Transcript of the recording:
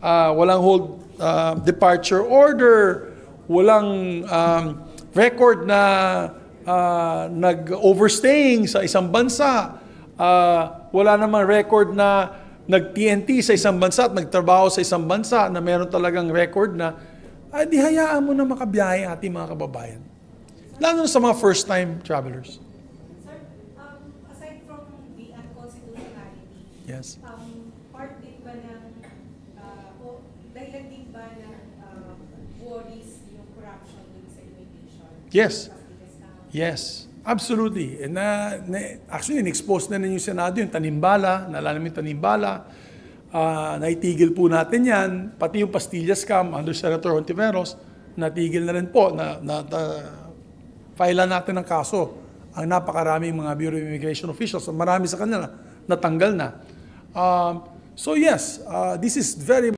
ah, walang hold ah, departure order, walang um, record na ah, nag-overstaying sa isang bansa, ah, wala namang record na nag-TNT sa isang bansa at nagtrabaho sa isang bansa na meron talagang record na, ah, di hayaan mo na makabiyahe ating mga kababayan. Lalo sa mga first-time travelers. Sir, um, aside from the unconstitutionality, Yes. um, ba ng uh, worries yung corruption dun sa immigration? Yes. Na- Yes, absolutely. And na, na- actually, in-expose na ninyo yung Senado yung tanimbala, naalala mo yung tanimbala. Ah, naitigil po natin yan. Pati yung Pastilla scam under Senator Hontiveros, natigil na rin po. Na, na, na, file natin ng kaso. Ang napakaraming mga Bureau of Immigration officials, marami sa kanila natanggal na. Um, so yes, ah, this is very